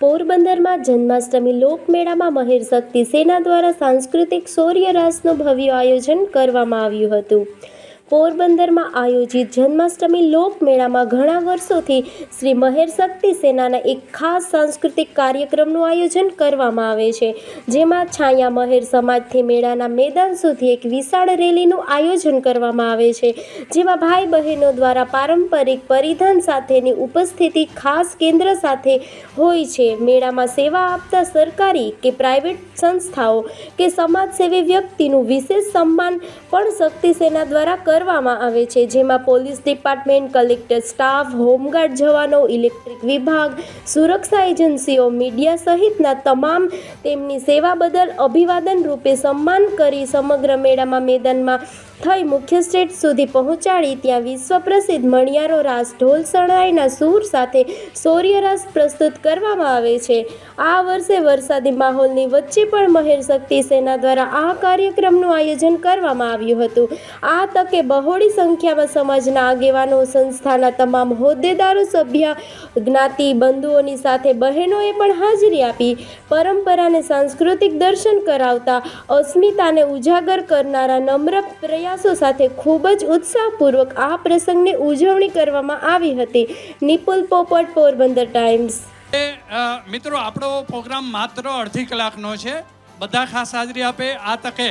પોરબંદરમાં જન્માષ્ટમી લોકમેળામાં મહેર શક્તિ સેના દ્વારા સાંસ્કૃતિક શૌર્ય રાસનું ભવ્ય આયોજન કરવામાં આવ્યું હતું. પોરબંદરમાં આયોજિત જન્માષ્ટમી લોકમેળામાં ઘણા વર્ષોથી શ્રી મહેર શક્તિ સેનાના એક ખાસ સાંસ્કૃતિક કાર્યક્રમનું આયોજન કરવામાં આવે છે. જેમાં છાયા મહેર સમાજથી મેળાના મેદાન સુધી એક વિશાળ રેલીનું આયોજન કરવામાં આવે છે. જેમાં ભાઈ બહેનો દ્વારા પારંપરિક પરિધાન સાથેની ઉપસ્થિતિ ખાસ કેન્દ્ર સાથે હોય છે. મેળામાં સેવા આપતા સરકારી કે પ્રાઇવેટ સંસ્થાઓ કે સમાજસેવી વ્યક્તિનું વિશેષ સન્માન પણ શક્તિ સેના દ્વારા કરવામાં આવે છે, જેમાં police department, collector staff, home guard જવાનો, ઇલેક્ટ્રિક વિભાગ, સુરક્ષા એજન્સીઓ, મીડિયા સહિતના તમામ તેમની સેવા બદલ અભિવાદન રૂપે સન્માન કરી સમગ્ર મેળામાં મેદાનમાં થઈ મુખ્ય સ્ટેજ સુધી પહોંચાડી ત્યાં વિશ્વ પ્રસિદ્ધ મણિયારો રાસ ઢોલ શરણાઈના સૂર સાથે શૌર્યરાસ પ્રસ્તુત કરવામાં આવે છે. આ વર્ષે વરસાદી માહોલની વચ્ચે પણ મહેર શક્તિ સેના દ્વારા આ કાર્યક્રમનું આયોજન કરવામાં આવ્યું હતું. આ તકે બહોળી સંખ્યામાં સમાજના આગેવાનો, સંસ્થાના તમામ હોદ્દેદારો, સભ્ય, જ્ઞાતિ, બંધુઓની સાથે બહેનોએ પણ હાજરી આપી. પરંપરાને સાંસ્કૃતિક દર્શન કરાવતા અસ્મિતાને ઉજાગર કરનારા નમ્ર પ્રયાસો સાથે ખૂબ જ ઉત્સાહપૂર્વક આ પ્રસંગની ઉજવણી કરવામાં આવી હતી. નિપુલ પોપટ, પોરબંદર ટાઈમ્સ. મિત્રો, આપણો પ્રોગ્રામ માત્ર અડધી કલાકનો છે. બધા ખાસ હાજરી આપે આ તકે.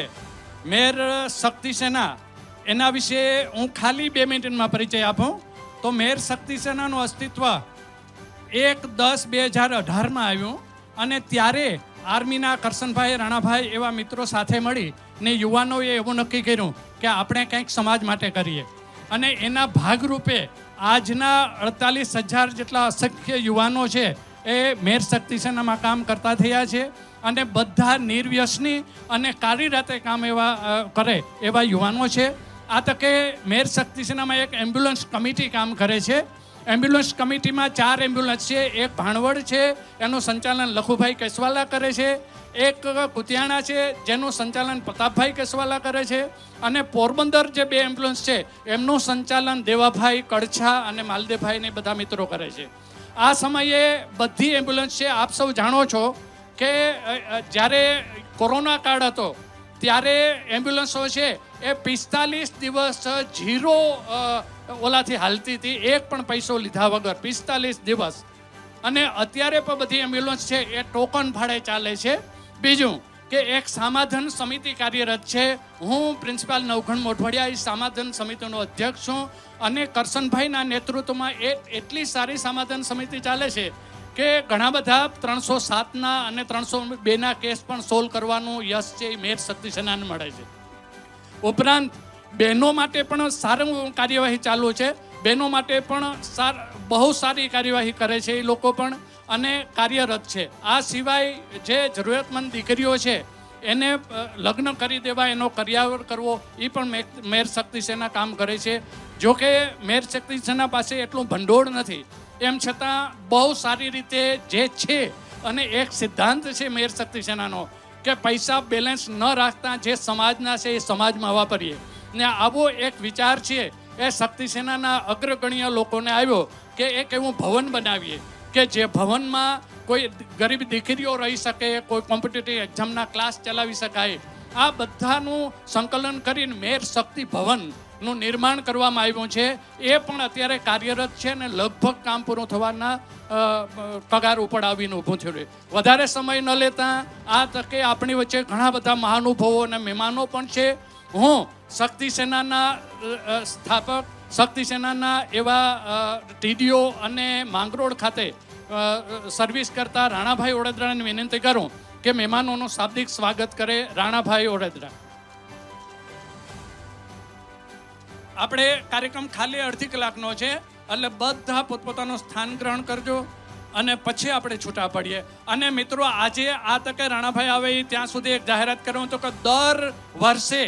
મેર શક્તિ સેના, એના વિશે હું ખાલી બે મિનિટમાં પરિચય આપું. તો મેર શક્તિ સેનાનું અસ્તિત્વ એક દસ બે હજાર અઢારમાં આવ્યું અને ત્યારે આર્મીના કરશનભાઈ, રાણાભાઈ એવા મિત્રો સાથે મળી ને યુવાનોએ એવું નક્કી કર્યું કે આપણે કંઈક સમાજ માટે કરીએ. અને એના ભાગરૂપે આજના અડતાલીસ હજાર જેટલા અસંખ્ય યુવાનો છે એ મેર શક્તિ સેનામાં કામ કરતા થયા છે અને બધા નિર્વ્યસની અને કાર્યરતે કામ એવા કરે એવા યુવાનો છે. આ તકે મેર શક્તિ સેનામાં એક એમ્બ્યુલન્સ કમિટી કામ કરે છે. એમ્બ્યુલન્સ કમિટીમાં ચાર એમ્બ્યુલન્સ છે એક ભાણવડ છે એનું સંચાલન લખુભાઈ કેસવાલા કરે છે એક કુતિયાણા છે જેનું સંચાલન પ્રતાપભાઈ કેસવાલા કરે છે અને પોરબંદર જે બે એમ્બ્યુલન્સ છે એમનું સંચાલન દેવાભાઈ કડછા અને માલદેભાઈને બધા મિત્રો કરે છે. આ સમયે બધી એમ્બ્યુલન્સ છે આપ સૌ જાણો છો કે જ્યારે કોરોના કાળ હતો ત્યારે એમ્બ્યુલન્સો છે એ પિસ્તાલીસ દિવસ અ, ઓલાથી હાલતી હતી. એક પણ પૈસો લીધા વગર પિસ્તાલીસ દિવસ. અને અત્યારે પણ બધી એમ્બ્યુલન્સ છે, એ ટોકન ભાડે ચાલે છે. બીજું કે એક સામાધન સમિતિ કાર્યરત છે. હું પ્રિન્સિપાલ નવઘણ મોઢવાડિયા, એ સામાધન સમિતિનો અધ્યક્ષ છું. અને કરશનભાઈના નેતૃત્વમાં એ એટલી સારી સમાધાન સમિતિ ચાલે છે કે ઘણા બધા ત્રણસો સાતના અને ત્રણસો બેના કેસ પણ સોલ્વ કરવાનું યશ છે, એ મેર શક્તિ સેનાને મળે છે. ઉપરાંત બહેનો માટે પણ સારું કાર્યવાહી ચાલુ છે. બહેનો માટે પણ સાર, બહુ સારી કાર્યવાહી કરે છે એ લોકો પણ, અને કાર્યરત છે. આ સિવાય જે જરૂરિયાતમંદ દીકરીઓ છે, એને લગ્ન કરી દેવા, એનો કર્યાવર કરવો, એ પણ મેર શક્તિ સેના કામ કરે છે. જો કે મેર શક્તિ સેના પાસે એટલું ભંડોળ નથી. એમ છતાં બહુ સારી રીતે જે છે અને એક સિદ્ધાંત છે મેર શક્તિ સેનાનો, કે પૈસા બેલેન્સ ન રાખતા જે સમાજના છે એ સમાજમાં વાપરીએ. ને આવો એક વિચાર છે. એ શક્તિસેનાના અગ્રગણ્ય લોકોને આવ્યો કે એક એવું ભવન બનાવીએ કે જે ભવનમાં કોઈ ગરીબ દીકરીઓ રહી શકે કોઈ કોમ્પિટિટિવ એક્ઝામના ક્લાસ ચલાવી શકાય. આ બધાનું સંકલન કરીને મેર શક્તિ ભવનનું નિર્માણ કરવામાં આવ્યું છે. એ પણ અત્યારે કાર્યરત છે ને લગભગ કામ પૂરું થવાના અ, ઉપર આવીને ઊભું થયું વધારે સમય ન લેતા આ તકે આપણી વચ્ચે ઘણા બધા મહાનુભાવો અને મહેમાનો પણ છે. હું શક્તિ સેનાના સ્થાપક, શક્તિ સેનાના એવા ટીડીઓ અને માંગરોળ ખાતે સર્વિસ કરતા રાણાભાઈ ઓડેદરાને વિનંતી કરું કે મહેમાનોનું શાબ્દિક સ્વાગત કરે રાણાભાઈ ઓડેદરા. આપણે કાર્યક્રમ ખાલી અડધી કલાકનો છે, એટલે બધા પોતપોતાનું સ્થાન ગ્રહણ કરજો અને પછી આપણે છૂટા પડીએ. અને મિત્રો, આજે આ તકે રાણાભાઈ આવે ત્યાં સુધી એક જાહેરાત કરું તો કે દર વર્ષે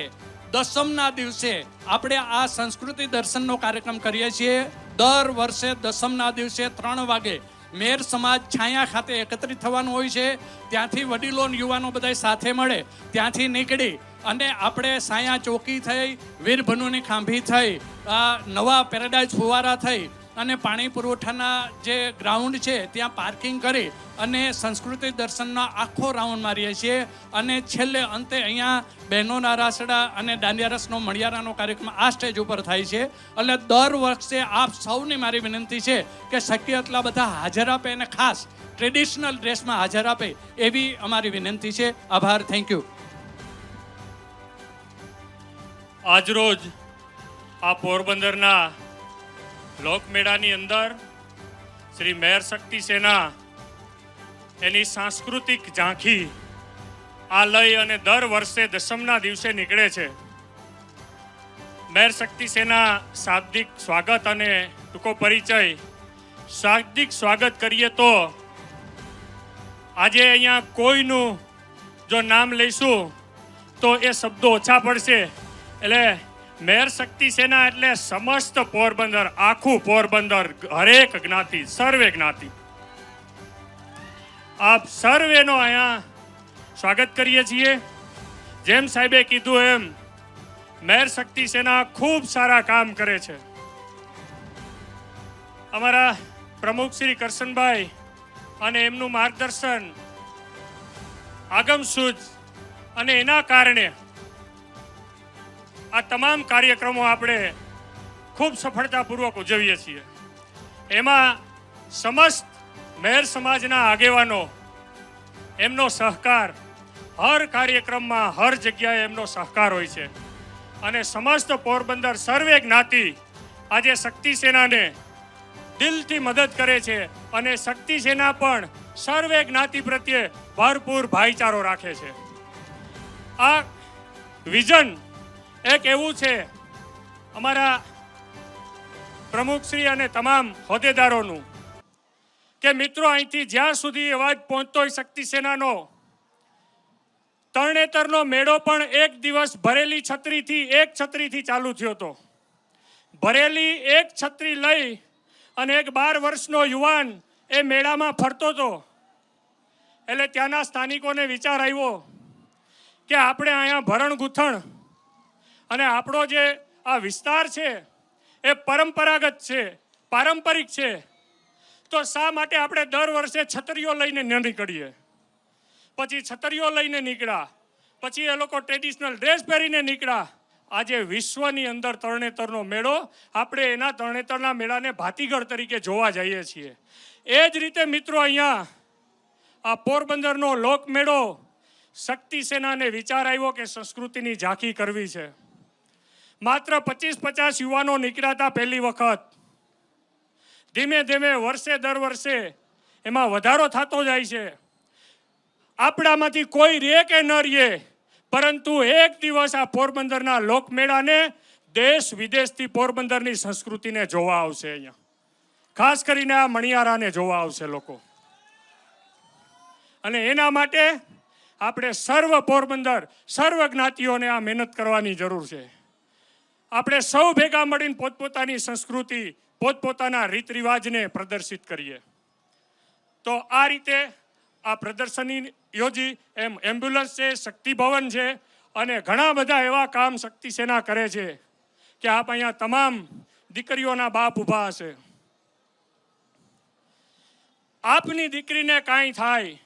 દસમના દિવસે આપણે આ સંસ્કૃતિ દર્શનનો કાર્યક્રમ કરીએ છીએ. દર વર્ષે દસમના દિવસે ત્રણ વાગે મેર સમાજ છાયા ખાતે એકત્રિત થવાનું હોય છે. ત્યાંથી વડીલો યુવાનો બધા સાથે મળે. ત્યાંથી નીકળી અને આપણે સાયા ચોકી થઈ, વીરભનુની ખાંભી થઈ નવા પેરાડાઇઝ ફુવારા થઈ અને પાણી પુરવઠાના જે ગ્રાઉન્ડ છે, ત્યાં પાર્કિંગ કરી અને સંસ્કૃતિ દર્શનનો આખો રાઉન્ડ મારીએ છીએ. અને છેલ્લે અંતે અહીંયા બહેનોના રાસડા અને દાંડિયા રસનો મણિયારાનો કાર્યક્રમ આ સ્ટેજ ઉપર થાય છે. એટલે દર વર્ષે આપ સૌની મારી વિનંતી છે કે શક્ય એટલા બધા હાજર આપે અને ખાસ ટ્રેડિશનલ ડ્રેસમાં હાજર આપે એવી અમારી વિનંતી છે. આભાર થેન્ક યુ આજરોજ આ પોરબંદરના લોકમેળાની અંદર શ્રી મેર શક્તિ સેના એની સાંસ્કૃતિક ઝાંખી આ લઈ અને દર વર્ષે દસમના દિવસે નીકળે છે. મેર શક્તિ સેના શાબ્દિક સ્વાગત અને ટૂંકો પરિચય. શાબ્દિક સ્વાગત કરીએ તો આજે અહીંયા કોઈનું જો નામ લઈશું તો એ શબ્દો ઓછા પડશે. એટલે મેર શક્તિ સેના એટલે સમસ્ત પોરબંદર, આખું પોરબંદર, હરેક જ્ઞાતિ, સર્વે જ્ઞાતિ. આપ સર્વેનો અહીંયા સ્વાગત કરીએ છીએ. જેમ સાહેબે કીધું એમ, મેર શક્તિ સેના ખૂબ સારા કામ કરે છે. અમારા પ્રમુખ શ્રી કરશનભાઈ અને એમનું માર્ગદર્શન આગમસૂજ અને એના કારણે આ તમામ કાર્યક્રમો આપણે ખૂબ સફળતાપૂર્વક ઉજવીએ છીએ. એમાં સમસ્ત મહેર સમાજના આગેવાનો, એમનો સહકાર, હર કાર્યક્રમમાં હર જગ્યાએ એમનો સહકાર હોય છે. અને સમસ્ત પોરબંદર સર્વે જ્ઞાતિ આજે શક્તિ સેનાને દિલથી મદદ કરે છે અને શક્તિ સેના પણ સર્વે જ્ઞાતિ પ્રત્યે ભરપૂર ભાઈચારો રાખે છે. આ વિઝન એક એવું છે, અમારા પ્રમુખશ્રી અને તમામ હોદ્દેદારોનું, કે મિત્રો અહીંથી જ્યાં સુધી અવાજ પહોંચતો હોય શક્તિ સેનાનો, તરણેતરનો મેળો પણ એક દિવસ ભરેલી છત્રીથી, એક છત્રીથી ચાલુ થયો હતો. ભરેલી એક છત્રી લઈ અને એક બાર વર્ષનો યુવાન એ મેળામાં ફરતો હતો. એટલે ત્યાંના સ્થાનિકોને વિચાર આવ્યો કે આપણે અહીંયા ભરણ ગૂંથણ અને આપણો જે આ વિસ્તાર છે, એ પરંપરાગત છે, પારંપરિક છે, તો શા માટે આપણે દર વર્ષે છતરીઓ લઈને ન નીકળીએ પછી છતરીઓ લઈને નીકળ્યા, પછી એ લોકો ટ્રેડિશનલ ડ્રેસ પહેરીને નીકળ્યા. આજે વિશ્વની અંદર તરણેતરનો મેળો, આપણે એના તરણેતરના મેળાને ભાતીગળ તરીકે જોવા જઈએ છીએ. એ જ રીતે મિત્રો અહીંયા આ પોરબંદરનો લોકમેળો શક્તિ સેનાને વિચાર આવ્યો કે સંસ્કૃતિની ઝાંખી કરવી છે. માત્ર પચીસ પચાસ યુવાનો નીકળ્યા પહેલી વખત. ધીમે ધીમે વર્ષે દર વર્ષે એમાં વધારો થતો જાય છે. આપણામાંથી કોઈ રે કે ન રહે પરંતુ એક દિવસ આ પોરબંદરના લોકમેળાને દેશ વિદેશથી પોરબંદરની સંસ્કૃતિને જોવા આવશે અહીંયા. ખાસ કરીને આ મણિયારાને જોવા આવશે લોકો. અને એના માટે આપણે સર્વ પોરબંદર, સર્વ જ્ઞાતિઓને આ મહેનત કરવાની જરૂર છે. આપણે સૌ ભેગા મળીને પોતપોતાની સંસ્કૃતિ, પોતપોતાના રીત રિવાજને પ્રદર્શિત કરીએ. તો આ રીતે આ પ્રદર્શની યોજી એમ એમ્બ્યુલન્સ છે, શક્તિ ભવન છે અને ઘણા બધા એવા કામ શક્તિ સેના કરે છે કે આપ અહીંયા તમામ દીકરીઓના બાપ ઊભા હશે. આપની દીકરીને કાંઈ થાય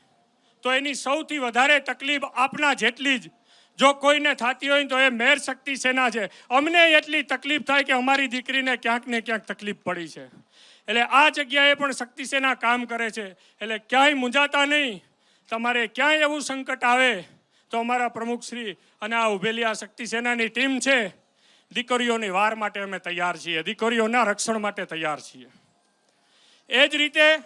તો એની સૌથી વધારે તકલીફ આપના જેટલી જ જો કોઈને થતી હોય તો એ મેર શક્તિ સેના છે. અમને એટલી તકલીફ થાય કે અમારી દીકરીને ક્યાંક ને ક્યાંક તકલીફ પડી છે. એટલે આ જગ્યાએ પણ શક્તિ સેના કામ કરે છે. એટલે ક્યાંય મૂંઝાતા નહીં. તમારે ક્યાંય એવું સંકટ આવે તો અમારા પ્રમુખશ્રી અને આ ઉભેલી આ શક્તિ સેનાની ટીમ છે. દીકરીઓની વાર માટે અમે તૈયાર છીએ. દીકરીઓના રક્ષણ માટે તૈયાર છીએ. એ જ રીતે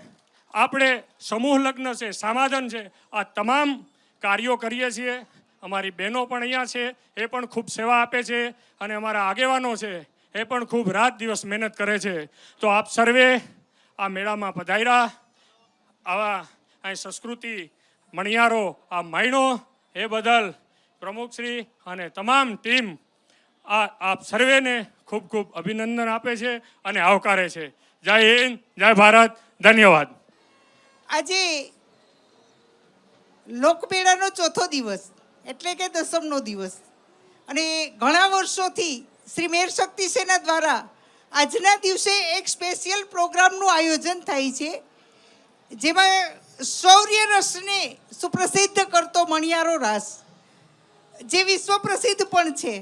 આપણે સમૂહ લગ્ન છે, સમાધાન છે. આ તમામ કાર્યો કરીએ છીએ. અમારી બહેનો પણ અહીંયા છે, એ પણ ખૂબ સેવા આપે છે અને અમારા આગેવાનો છે, એ પણ ખૂબ રાત દિવસ મહેનત કરે છે. તો આપ સર્વે આ મેળામાં પધાર્યા. આવા અહીં સંસ્કૃતિ મણિયારો, આ માયણો, એ બદલ પ્રમુખશ્રી અને તમામ ટીમ આ આપ સર્વેને ખૂબ ખૂબ અભિનંદન આપે છે અને આવકારે છે. જય હિન્દ, જય ભારત, ધન્યવાદ. આજે લોકમેળાનો ચોથો દિવસ. એટલે કે દસમનો દિવસ. અને ઘણા વર્ષોથી શ્રી મેર શક્તિ સેના દ્વારા આજના દિવસે એક સ્પેશિયલ પ્રોગ્રામનું આયોજન થાય છે, જેમાં શૌર્ય રસને સુપ્રસિદ્ધ કરતો મણિયારો રાસ, જે વિશ્વ પ્રસિદ્ધ પણ છે.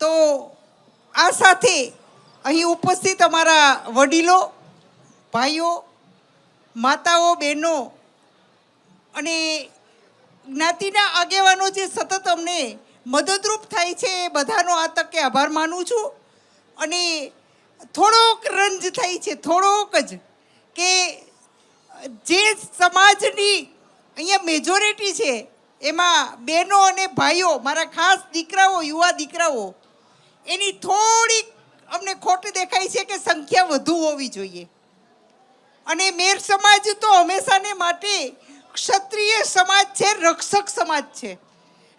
તો આ સાથે અહીં ઉપસ્થિત અમારા વડીલો, ભાઈઓ, માતાઓ, બહેનો અને જ્ઞાતિના આગેવાનો જે સતત અમને મદદરૂપ થાય છે એ બધાનો આ તકે આભાર માનું છું. અને થોડોક રંજ થાય છે, થોડોક જ કે જે સમાજની અહીંયા મેજોરિટી છે, એમાં બહેનો અને ભાઈઓ, મારા ખાસ દીકરાઓ, યુવા દીકરાઓ, એની થોડીક અમને ખોટ દેખાય છે કે સંખ્યા વધુ હોવી જોઈએ. અને મેર સમાજ તો હંમેશાને માટે ક્ષત્રિય સમાજ છે, રક્ષક સમાજ છે.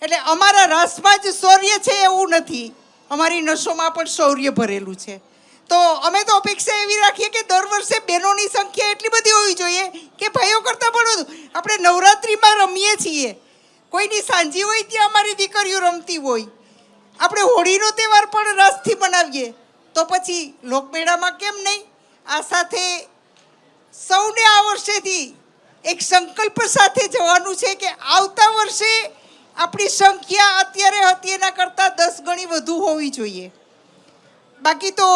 એટલે અમારા રાસમાં જ શૌર્ય છે એવું નથી. અમારી નસોમાં પણ શૌર્ય ભરેલું છે. તો અમે તો અપેક્ષા એવી રાખીએ કે દર વર્ષે બહેનોની સંખ્યા એટલી બધી હોવી જોઈએ કે ભાઈઓ કરતાં પણ આપણે નવરાત્રિમાં રમીએ છીએ. કોઈની સાંજી હોય ત્યાં અમારી દીકરીઓ રમતી હોય. આપણે હોળીનો તહેવાર પણ રસથી મનાવીએ. તો પછી લોકમેળામાં કેમ નહીં? આ સાથે સૌને આ વર્ષેથી એક સંકલ્પ સાથે જવાનું છે કે આવતા વર્ષે આપણી સંખ્યા અત્યારે હતી એના કરતાં દસ ગણી વધુ હોવી જોઈએ. બાકી તો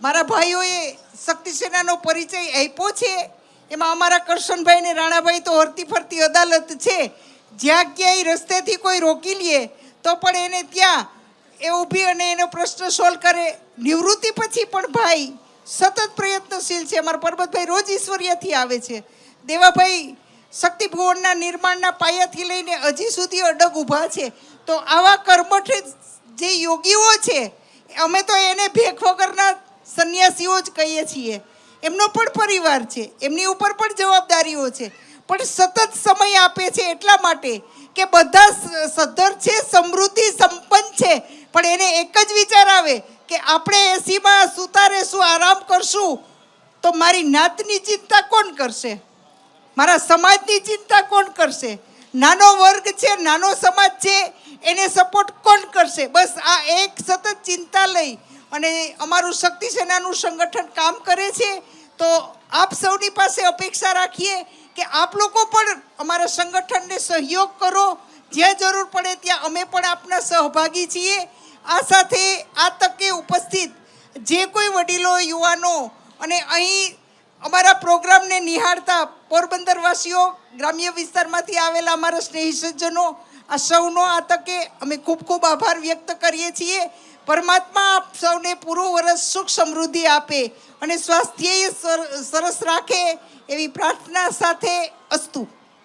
મારા ભાઈઓએ શક્તિસેનાનો પરિચય આપ્યો છે. એમાં અમારા કરશનભાઈ ને રાણાભાઈ તો હરતી ફરતી અદાલત છે. જ્યાં ક્યાંય રસ્તેથી કોઈ રોકી લે, તો પણ એને ત્યાં એ ઊભી અને એનો પ્રશ્ન સોલ્વ કરે. નિવૃત્તિ પછી પણ ભાઈ સતત પ્રયત્નશીલ છે. અમારા પરબતભાઈ રોજ ઈશ્વર્યથી આવે છે. દેવાભાઈ શક્તિ ભુવનના નિર્માણના પાયાથી લઈને હજી સુધી અડગ ઊભા છે. તો આવા કર્મઠ જે યોગીઓ છે, અમે તો એને ભેખ વગરના સંન્યાસીઓ જ કહીએ છીએ. એમનો પણ પરિવાર છે, એમની ઉપર પણ જવાબદારીઓ છે. પણ સતત સમય આપે છે એટલા માટે કે બધા સદ્ધર છે, સમૃદ્ધિ સંપન્ન છે. પણ એને એક જ વિચાર આવે કે આપણે એસીમાં સુતા રહેશું આરામ કરશું? તો મારી નાતની ચિંતા કોણ કરશે? મારા સમાજની ચિંતા કોણ કરશે? નાનો વર્ગ છે, નાનો સમાજ છે, એને સપોર્ટ કોણ કરશે? બસ આ એક સતત ચિંતા લઈ અને અમારું શક્તિ સેનાનું સંગઠન કામ કરે છે, તો આપ સૌની પાસે અપેક્ષા રાખીએ કે આપ લોકો પણ અમારા સંગઠનને સહયોગ કરો. જ્યાં જરૂર પડે ત્યાં અમે પણ આપના સહભાગી છીએ. આ સાથે આ તકે ઉપસ્થિત જે કોઈ વડીલો, યુવાનો અને અહીં અમારા પ્રોગ્રામને નિહાળતા પોરબંદરવાસીઓ, ગ્રામ્ય વિસ્તારમાંથી આવેલા અમારા સ્નેહી સજ્જનો આ સૌનો આ તકે અમે ખૂબ ખૂબ આભાર વ્યક્ત કરીએ છીએ. પરમાત્મા આપ સૌને પૂરું વરસ સુખ સમૃદ્ધિ આપે અને સ્વાસ્થ્ય સર- સરસ રાખે એવી પ્રાર્થના સાથે